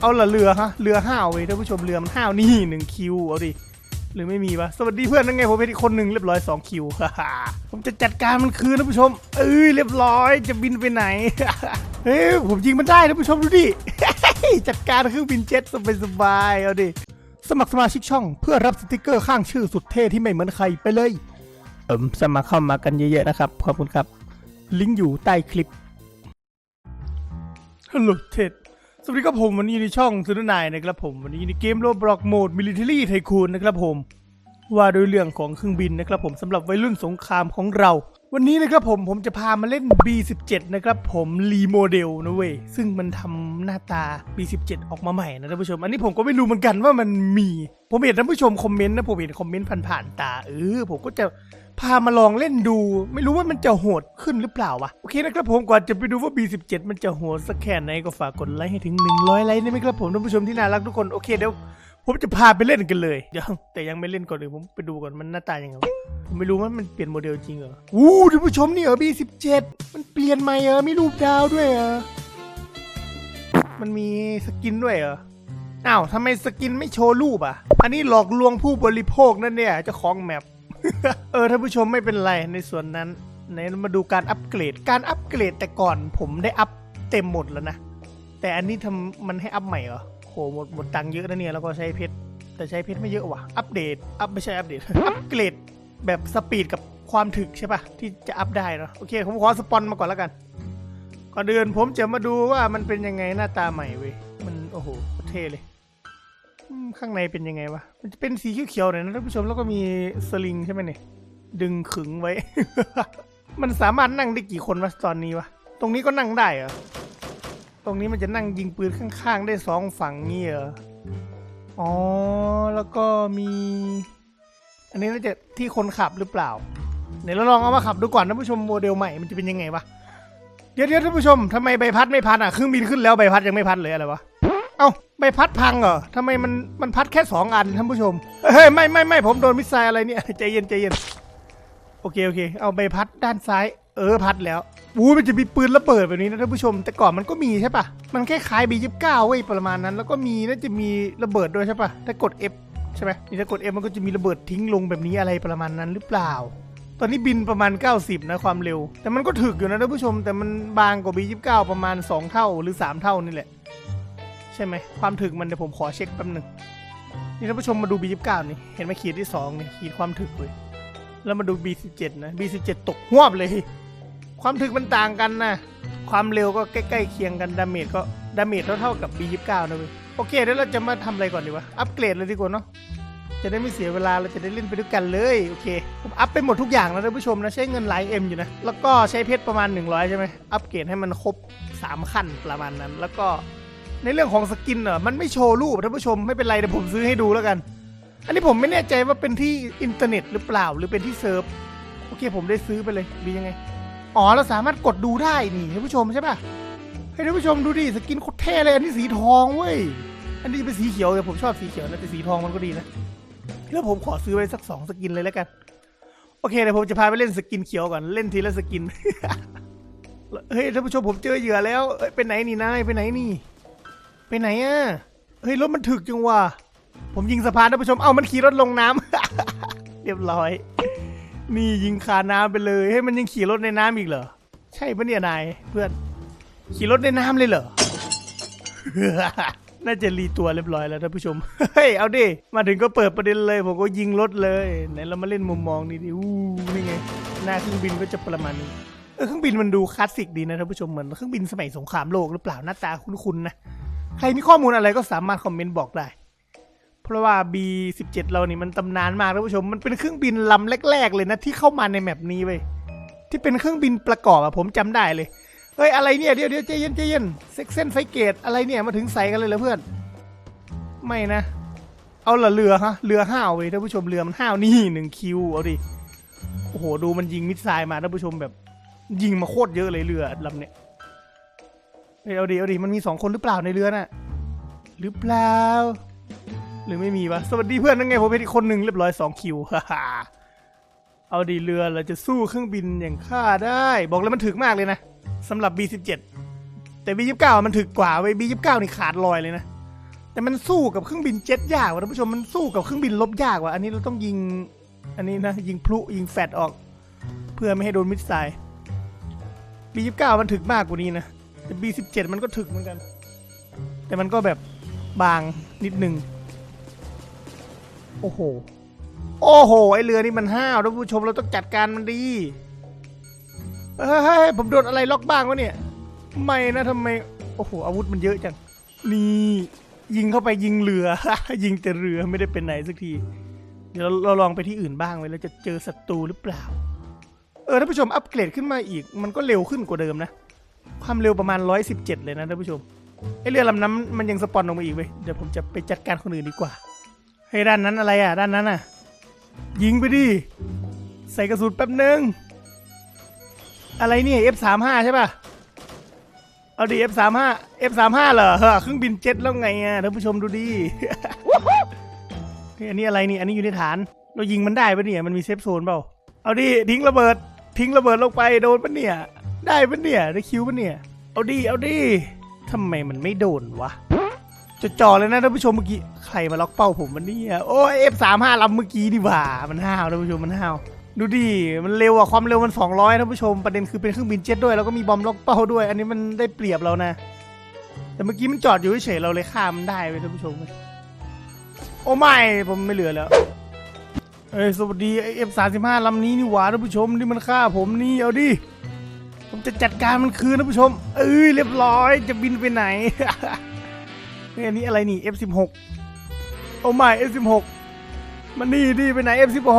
เอาละเรือฮะเรือห้าวเว้ยท่านผู้ชมเรือมันห้าวนี่หนึ่งคิวเอาดิหรือไม่มีวะสวัสดีเพื่อนนั่นไงผมเป็นอีกคนหนึ่งเรียบร้อยสองคิวผมจะจัดการมันคืนท่านผู้ชม เอ้ยเรียบร้อยจะบินไปไหนเฮ้ยผมยิงมันได้ท่านผู้ชมดูดิจัดการเครื่องบินเจ็ตสบายๆเอาดิสมัครสมาชิกช่องเพื่อรับสติกเกอร์ข้างชื่อสุดเท่ที่ไม่เหมือนใครไปเลย เอิมสมัครเข้ามากันเยอะๆนะครับขอบคุณครับ ลิงก์อยู่ใต้คลิปฮัลโหลเท็ด สวัสดีครับผมวันนี้ในช่องซูนนายนะครับผมวันนี้ในเกมโรบล็อกโหมดมิลิเทอรี่ไทคูนนะครับผมว่าโดยเรื่องของเครื่องบินนะครับผมสำหรับวัยรุ่นสงครามของเรา วันนี้นะครับผมผมจะพามาเล่น B17 นะครับผมรีโมเดลนะเว้ยซึ่งมันทำหน้าตา B17 ออกมาใหม่นะท่านผู้ชม อันนี้ผมก็ไม่รู้เหมือนกันว่ามันมี ผมเห็นท่านผู้ชมคอมเมนต์นะผมเห็นคอมเมนต์ผ่านๆตาเออผมก็จะ พามาลองเล่นดู ไม่รู้ว่ามันจะโหดขึ้นหรือเปล่าวะโอเคนะครับผมก่อนจะไปดูว่า B17 มันจะโหดสักแค่ไหนก็ฝากกดไลค์ให้ถึง 100 ไลค์ได้ไหมครับผมท่านผู้ชมที่น่ารักทุกคนโอเคเดี๋ยวผมจะพาไปเล่นกันเลยเดี๋ยวแต่ยังไม่เล่นก่อนเดี๋ยผมไปดูก่อนมันหน้าตายังไงผมไม่รู้ว่ามันเปลี่ยนโมเดลจริงเหรออู้ท่านผู้ชมนี่เหรอ B17 มันเปลี่ยนใหม่เหรอมีรูปดาวด้วยเหรอมันมีสกินด้วยเหรออ้าวทำไมสกินไม่โชว์รูปอะ อันนี้หลอกลวงผู้บริโภคนั่นเนี่ยเจ้าของแมป เออท่านผู้ชมไม่เป็นไรในส่วนนั้นไหนมาดูการอัปเกรด การอัปเกรดแต่ก่อนผมได้อัพเต็มหมดแล้วนะ แต่อันนี้ทำมันให้อัพใหม่เหรอโหหมดหมดตังค์เยอะนะเนี่ยแล้วก็ใช้เพชรแต่ใช้เพชรไม่เยอะว่ะ อัปเดต อัพไม่ใช่อัปเดต อัปเกรดแบบสปีดกับความถึกใช่ปะที่จะอัพได้เนาะโอเค ผมขอสปอนมาก่อนแล้วกัน ก่อนเดือนผมจะมาดูว่ามันเป็นยังไงหน้าตาใหม่เว้ย มันโอ้โหเท่เลย ข้างในเป็นยังไงวะ มันจะเป็นสีเขียวๆหน่อยนะท่านผู้ชมแล้วก็มีสลิงใช่ไหมเนี่ยดึงขึงไว้ มันสามารถนั่งได้กี่คนวะตอนนี้วะ ตรงนี้ก็นั่งได้เหรอ ตรงนี้มันจะนั่งยิงปืนข้างๆ ได้สองฝั่งงี้เหรอ อ๋อ แล้วก็มี อันนี้น่าจะที่คนขับหรือเปล่าเดี๋ยวเราลองเอามาขับดูก่อนท่านผู้ชมโมเดลใหม่มันจะเป็นยังไงวะ เดี๋ยวเดี๋ยวท่านผู้ชมทำไมใบพัดไม่พัดอะเครื่องบินขึ้นแล้วใบพัดยังไม่พัดเลยอะไรวะ เอ้าใบพัดพังเหรอทำไมมันมันพัดแค่สองอันท่านผู้ชม เฮ้ยไม่ไม่ไม่ผมโดนมิสไซล์อะไรเนี่ยใจเย็นใจเย็น โอเคโอเค เอาใบพัดด้านซ้าย เออพัดแล้วอู้มันจะมีปืนระเบิดแบบนี้นะท่านผู้ชม แต่ก่อนมันก็มีใช่ปะมันคล้ายๆ B29 เว้ยประมาณนั้น แล้วก็มีน่าจะมีระเบิดด้วยใช่ปะถ้ากด F ใช่ไหมนี่ถ้ากด F มันก็จะมีระเบิดทิ้งลงแบบนี้อะไรประมาณนั้นหรือเปล่า ตอนนี้บินประมาณ 90 นะความเร็ว แต่มันก็ถึกอยู่นะท่านผู้ชม แต่มันบางกว่า B29 ประมาณ 2 เท่าหรือ 3 เท่านี่แหละ ช่ไหมความถึกมันเดี๋ยวผมขอเช็คแป๊บหนึ่งนี่ท่านผู้ชมมาดู B29 นี่ เห็นไหมขีดที่2นี่ขีดความถึกเลย แล้วมาดู B17 นะ B17 ตกหวบเลย ความถึกมันต่างกันนะ ความเร็วก็ใกล้ๆเคียงกันดาเมจก็ดาเมจเท่าๆกับ B29 นะเว้ยโอเคเดี๋ยวเราจะมาทำอะไรก่อนดีวะ อัปเกรดเลยดีกว่าเนาะจะได้ไม่เสียเวลาเราจะได้เล่นไปด้วยกันเลย โอเค ผมอัพไปหมดทุกอย่างแล้วท่านผู้ชมนะ ใช้เงินหลายเอ็มอยู่นะ แล้วก็ใช้เพชรประมาณ 100 ใช่ไหมอัปเกรดให้มันครบ 3 ขั้นประมาณนั้น แล้วก็ ในเรื่องของสกินเนอะมันไม่โชว์รูปท่านผู้ชมไม่เป็นไรเดี๋ยวผมซื้อให้ดูแล้วกัน อันนี้ผมไม่แน่ใจว่าเป็นที่อินเทอร์เน็ตหรือเปล่าหรือเป็นที่เซิร์ฟโอเคผมได้ซื้อไปเลยดียังไงอ๋อเราสามารถกดดูได้นี่ท่านผู้ชมใช่ปะให้ท่านผู้ชมดูดิสกินโคตรเท่เลยอันนี้สีทองเว้ยอันนี้เป็นสีเขียวแต่ผมชอบสีเขียวนะแต่สีทองมันก็ดีนะแล้วผมขอซื้อไว้สักสองสกินเลยแล้วกัน โอเคเดี๋ยวผมจะพาไปเล่นสกินเขียวก่อนเล่นทีละสกินเฮ้ยท่านผู้ชมผมเจอเหยื่อแล้วเอ้ยไปไหนนี่นายไปไหนนี่ ไปไหนอะ เฮ้ยรถมันถึกจังว่ะ ผมยิงสะพานท่านผู้ชม เอ้ามันขี่รถลงน้ำเรียบร้อย นี่ยิงคาน้ำไปเลยให้ยมันยังขี่รถในน้ำอีกเหรอ ใช่ปะเนี่ยนายเพื่อน ขี่รถในน้ำเลยเหรอ น่าจะรีตัวเรียบร้อยแล้วท่านผู้ชม เฮ้ยเอาดิ มาถึงก็เปิดประเด็นเลย ผมก็ยิงรถเลย ไหนเรามาเล่นมุมมองนี่ดิ อู้นี่ไง หน้าเครื่องบินก็จะประมาณนี้เออเครื่องบินมันดูคลาสสิกดีนะท่านผู้ชมเหมือนเครื่องบินสมัยสงครามโลกหรือเปล่าหน้าตาคุ้นๆนะ ใครมีข้อมูลอะไรก็สามารถคอมเมนต์บอกได้ เพราะว่า B17 เรานี่มันตำนานมากท่านผู้ชม มันเป็นเครื่องบินลำแรก ๆ เลยนะที่เข้ามาในแมปนี้เว้ยที่เป็นเครื่องบินประกอบอะผมจำได้เลยเฮ้ยอะไรเนี่ยเดี๋ยวเดี๋ยวใจเย็นใจเย็นเซ็กเซนไฟเกตอะไรเนี่ยมาถึงใส่กันเลยเหรอเพื่อน ไม่นะ เอาละเรือฮะเรือห้าวเว้ยท่านผู้ชมเรือมันห้าวนี่หนึ่งคิวเอาดิโอ้โหดูมันยิงมิสไซล์มาท่านผู้ชมแบบ ยิงมาโคตรเยอะเลยเรือลำเนี้ย ยเอาดิเอาดิมันมีสองคนหรือเปล่าในเรือน่ะหรือเปล่า หรือไม่มีวะสวัสดีเพื่อนนั่นไงผมเป็นอีกคนหนึ่งเรียบร้อยสองคิวฮ่าฮ่าเอาดิเรือเราจะสู้เครื่องบินอย่างข้าได้ บอกเลยมันถึกมากเลยนะสำหรับ B17 แต่ B29 มันถึกกว่าเว้ย B29 นี่ขาดลอยเลยนะ แต่มันสู้กับเครื่องบินเจ็ตยากว่ะท่านผู้ชมมันสู้กับเครื่องบินลบยากว่ะอันนี้เราต้องยิง อันนี้นะ ยิงพลุยิงแฟดออก เพื่อไม่ให้โดนมิสไซล์ B29 มันถึกมากกว่านี้นะ แต่ B17 มันก็ถึกเหมือนกัน แต่มันก็แบบบางนิดนึง โอ้โห โอ้โห ไอเรือนี่มันห้าวท่านผู้ชมเราต้องจัดการมันดี เฮ้ยผมโดนอะไรล็อกบ้างวะเนี่ย ไม่นะทำไม โอ้โห อาวุธมันเยอะจัง นี่ยิงเข้าไปยิงเรือ ยิงแต่เรือไม่ได้เป็นไหนสักที เดี๋ยวเราลองไปที่อื่นบ้างไว้แล้วจะเจอศัตรูหรือเปล่า เออท่านผู้ชมอัปเกรดขึ้นมาอีก มันก็เร็วขึ้นกว่าเดิมนะ ความเร็วประมาณ 117 เลยนะท่านผู้ชมไอเรือลำน้ำมันยังสปอนลงมาอีกเว้ยเดี๋ยวผมจะไปจัดการคนอื่นดีกว่าเฮ้ด้านนั้นอะไรอะ ด้านนั้นอะ ยิงไปดิใส่กระสุนแป๊บนึง อะไรเนี่ย F35 ใช่ป่ะ เอาดิ F35 F35 เหรอเฮ้อเครื่องบินเจ็ตแล้วไงอะท่านผู้ชมดูดิอันนี้อะไรนี่อันนี้อยู่ในฐาน เรายิงมันได้ปะเนี่ยมันมีเซฟโซนเปล่า เอาดิทิ้งระเบิด ทิ้งระเบิดลงไปโดนปะเนี่ย ได้ปะเนี่ยได้คิวปะเนี่ย เอาดิเอาดิทำไมมันไม่โดนวะจะจ่อเลยนะท่านผู้ชมเมื่อกี้ใครมาล็อกเป้าผมมันเนี่ยโอ้ย F35 ลำเมื่อกี้ดีกว่ามันห้าวท่านผู้ชมมันห้าวดูดิมันเร็วอะความเร็วมัน 200ท่านผู้ชมประเด็นคือเป็นเครื่องบินเจ็ตด้วยแล้วก็มีบอมล็อกเป้าด้วย อันนี้มันได้เปรียบเรานะ แต่เมื่อกี้มันจอดอยู่เฉยๆเราเลยฆ่ามันได้เว้ยท่านผู้ชมโอ้ไม่ผมไม่เหลือแล้วเอ้ยสวัสดีเอฟสามสิบห้าลำนี้นี่หว่าท่านผู้ชมนี่มันฆ่าผมนี่เอาดิ ผมจะจัดการมันคืนท่านผู้ชม เอ้ยเรียบร้อยจะบินไปไหนเฮ้ยอันนี้อะไรนี่ F16 โอ้ไม่ F16 มันนี่ดิไปไหน F16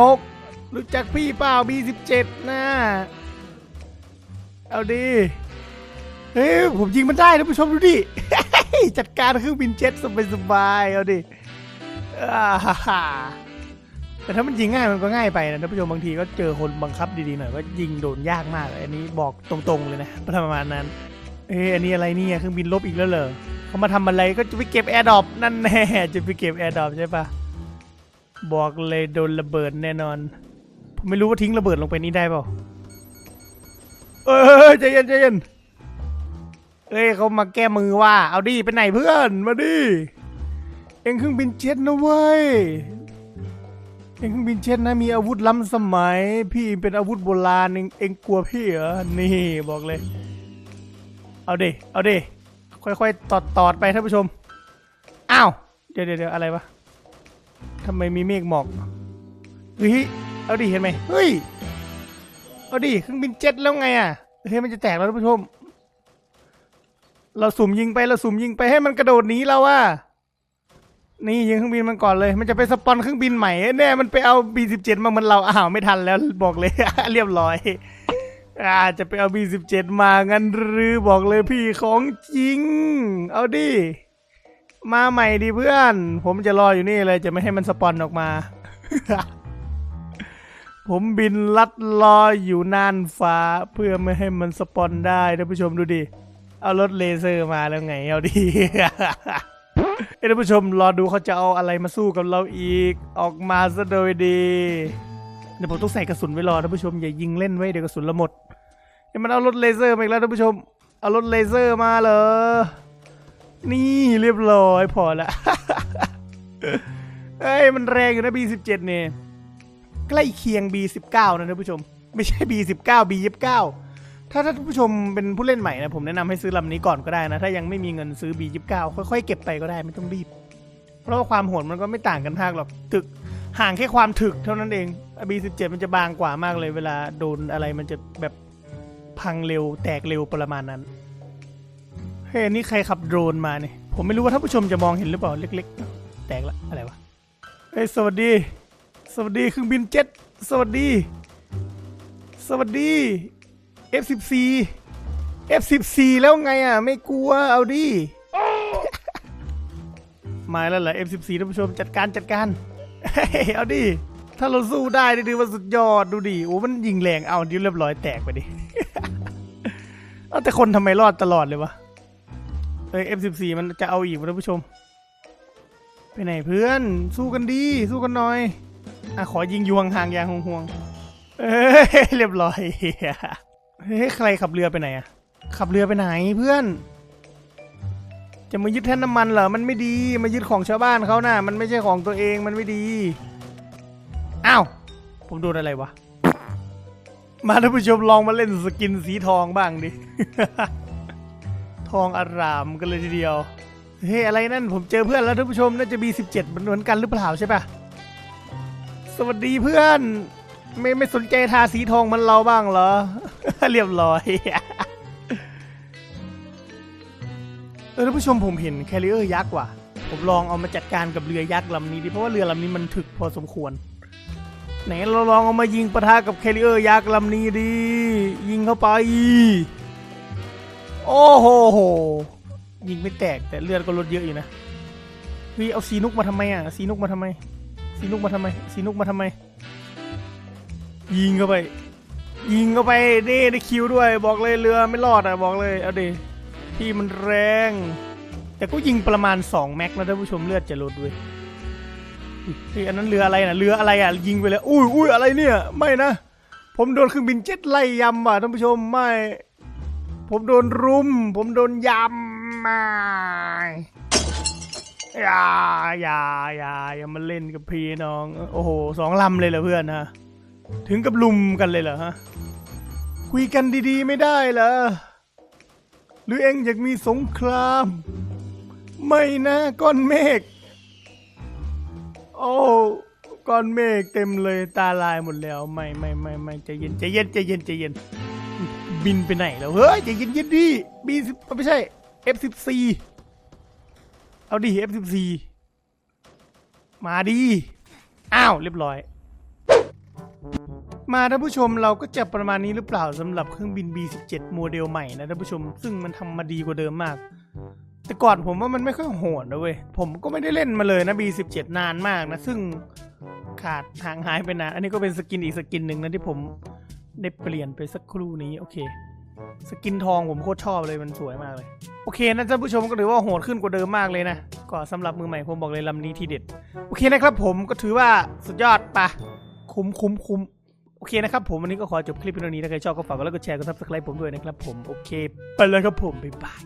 รู้จักพี่เปล่า B17 นะเอาดิเฮ้ยผมยิงมันได้ท่านผู้ชมดูดิ จัดการเครื่องบินเจ็ตสบายๆเอาดิอ่าฮ่า แต่ถ้ามันยิงง่ายมันก็ง่ายไปนะท่านผู้ชมบางทีก็เจอคนบังคับดีๆหน่อยก็ยิงโดนยากมากเลยอันนี้บอกตรงๆเลยนะประมาณนั้นเอ้อันนี้อะไรเนี่ยเครื่องบินลบอีกแล้วเหรอเขามาทำอะไรก็จะไปเก็บแอร์ดรอปนั่นแน่จะไปเก็บแอร์ดรอปใช่ปะบอกเลยโดนระเบิดแน่นอน ผมไม่รู้ว่าทิ้งระเบิดลงไปนี่ได้เปล่าเอ้ยใจเย็นใจเย็นเอ้ยเขามาแก้มือว่า เอาดิไปไหนเพื่อนมาดิเอ็งเครื่องบินเจ็ตนะเว้ย เอ็งบินเจ็ตนะมีอาวุธล้ำสมัย พี่เป็นอาวุธโบราณเองเอ็งกลัวพี่เหรอนี่บอกเลย เอาดิเอาดิค่อยๆตอดตอดไปท่านผู้ชมอ้าวเดี๋ยวเดี๋ยวเดี๋ยวอะไรวะทำไมมีเมฆหมอกเฮ้ยเอาดิเห็นไหมเฮ้ยเอาดิเครื่องบินเจ็ตแล้วไงอะเฮ้ยมันจะแตกแล้วท่านผู้ชม เราสุ่มยิงไปเราสุ่มยิงไปให้มันกระโดดหนีเราอะ นี่ยิงเครื่องบินมันก่อนเลย มันจะไปสปอนเครื่องบินใหม่แน่มันไปเอา B17 มาเหมือนเราอ้าวไม่ทันแล้วบอกเลย เรียบร้อยอาจะไปเอา B17 มางั้นหรือบอกเลยพี่ของจริง เอาดิมาใหม่ดิเพื่อน ผมจะรออยู่นี่เลยจะไม่ให้มันสปอนออกมา ผมบินลัดรออยู่น่านฟ้าเพื่อไม่ให้มันสปอนได้ท่านผู้ชมดูดิ เอารถเลเซอร์มาแล้วไงเอาดิ เอ้ท่านผู้ชมรอดูเขาจะเอาอะไรมาสู้กับเราอีก ออกมาซะโดยดีเดี๋ยวผมต้องใส่กระสุนไว้รอท่านผู้ชมอย่ายิงเล่นไว้เดี๋ยวกระสุนละหมดเดี๋ยวมันเอารถเลเซอร์มาอีกแล้วท่านผู้ชม เอารถเลเซอร์มาเหรอนี่เรียบร้อยพอละเอ้ยมันแรงอยู่นะ B17 เนี่ยใกล้เคียง B19 นะท่านผู้ชม ไม่ใช่ B19 B29 ถ้าท่านผู้ชมเป็นผู้เล่นใหม่นะผมแนะนำให้ซื้อลำนี้ก่อนก็ได้นะ ถ้ายังไม่มีเงินซื้อ B29 ค่อยๆเก็บไปก็ได้ไม่ต้องรีบ เพราะว่าความโหดมันก็ไม่ต่างกันมากหรอกถึกห่างแค่ความถึกเท่านั้นเอง B17 มันจะบางกว่ามากเลยเวลาโดนอะไรมันจะแบบพังเร็วแตกเร็วประมาณนั้นเฮ้ยนี่ใครขับโดรนมาเนี่ยผมไม่รู้ว่าท่านผู้ชมจะมองเห็นหรือเปล่าเล็กๆ แตกละอะไรวะเฮ้ยสวัสดี สวัสดีเครื่องบินเจ็ตสวัสดี สวัสดี F14 F14 แล้วไงอะ ไม่กลัว เอาดิ มาแล้วเหรอ F14 ท่านผู้ชมจัดการจัดการ เอาดิ ถ้าเราสู้ได้นี่ถือว่าสุดยอดดูดิ โอ้ มันยิงแรง เอาดิเรียบร้อยแตกไปดิ เอาแต่คนทำไมรอดตลอดเลยวะเอ้ย F14 มันจะเอาอีกท่านผู้ชม ไปไหนเพื่อน สู้กันดี สู้กันหน่อย อะ ขอยิงยวงห่างยางห่วงๆเอ้ยเรียบร้อย เฮ้ยใครขับเรือไปไหนอะขับเรือไปไหนเพื่อน จะมายึดแท่นน้ำมันเหรอมันไม่ดีมายึดของชาวบ้านเขานะ่ะมันไม่ใช่ของตัวเองมันไม่ดีอ้าวผมโดนอะไรวะมาท่านผู้ชมลองมาเล่นสกินสีทองบ้างดิ ทองอารามกันเลยทีเดียว เฮ้ยอะไรนั่นผมเจอเพื่อนแล้วท่านผู้ชมน่าจะ B17 มันเหมือนกันหรือเปล่าใช่ปะสวัสดีเพื่อน ไม่ไม่สนใจทาสีทองมันเราบ้างเหรอ เรียบร้อยเออท่านผู้ชมผมเห็นแคริเออร์ยักษ์ว่ะ ผมลองเอามาจัดการกับเรือยักษ์ลำนี้ดิเพราะว่าเรือลำนี้มันถึกพอสมควร ไหนเราลองเอามายิงปะทะกับแคริเออร์ยักษ์ลำนี้ดิยิงเข้าไป โอ้โหโหยิงไม่แตกแต่เลือดก็ลดเยอะอยู่นะเฮ้ยเอาซีนุกมาทำไมอะซีนุกมาทำไมซีนุกมาทำไมซีนุกมาทำไม ยิงเข้าไป ยิงเข้าไปนี่ได้คิวด้วย บอกเลยเรือไม่รอดอะบอกเลยเอาดิที่มันแรง แต่ก็ยิงประมาณ 2 แม็กนะท่านผู้ชมเลือดจะลดด้วยอุ๊ยเฮ้ยอันนั้นเรืออะไรนะเรืออะไรอะยิงไปเลยอุ้ยอุ้ยอะไรเนี่ยไม่นะผมโดนเครื่องบินเจ็ตไล่ยำว่ะท่านผู้ชมไม่ ผมโดนรุม ผมโดนยำมาอย่าอย่าอย่าอย่ามาเล่นกับพี่น้อง โอ้โหสองลำเลยเหรอเพื่อนฮะ ถึงกับลุมกันเลยเหรอฮะ คุยกันดีๆไม่ได้เหรอ หรือเองอยากมีสงคราม ไม่นะก้อนเมฆ โอ้ก้อนเมฆเต็มเลยตาลายหมดแล้ว ไม่ไม่ไม่ไม่ใจเย็นใจเย็นใจเย็นใจเย็น บินไปไหนแล้ว เฮ้ยใจเย็นเย็นดิบีสิบไม่ใช่ F14 เอาดิ F14 มาดิ อ้าว เรียบร้อย มาท่านผู้ชมเราก็จะประมาณนี้หรือเปล่าสำหรับเครื่องบิน B17 โมเดลใหม่นะท่านผู้ชม ซึ่งมันทำมาดีกว่าเดิมมาก แต่ก่อนผมว่ามันไม่ค่อยโหดนะเว้ย ผมก็ไม่ได้เล่นมาเลยนะ B17 นานมากนะ ซึ่งขาดห่างหายไปนาน อันนี้ก็เป็นสกินอีกสกินหนึ่งนะที่ผมได้เปลี่ยนไปสักครู่นี้โอเค สกินทองผมโคตรชอบเลยมันสวยมากเลย โอเคนะท่านผู้ชมก็ถือว่าโหดขึ้นกว่าเดิมมากเลยนะก็สำหรับมือใหม่ผมบอกเลยลำนี้ที่เด็ด โอเคนะครับผมก็ถือว่าสุดยอดปะคุ้มคุ้มคุ้ม โอเคนะครับผมวันนี้ก็ขอจบคลิปเพียงเท่านี้ถ้าใครชอบก็ฝากกดไลค์กดแชร์กดซับสไครป์ผมด้วยนะครับผมโอเค ไปเลยครับผมบ๊ายบาย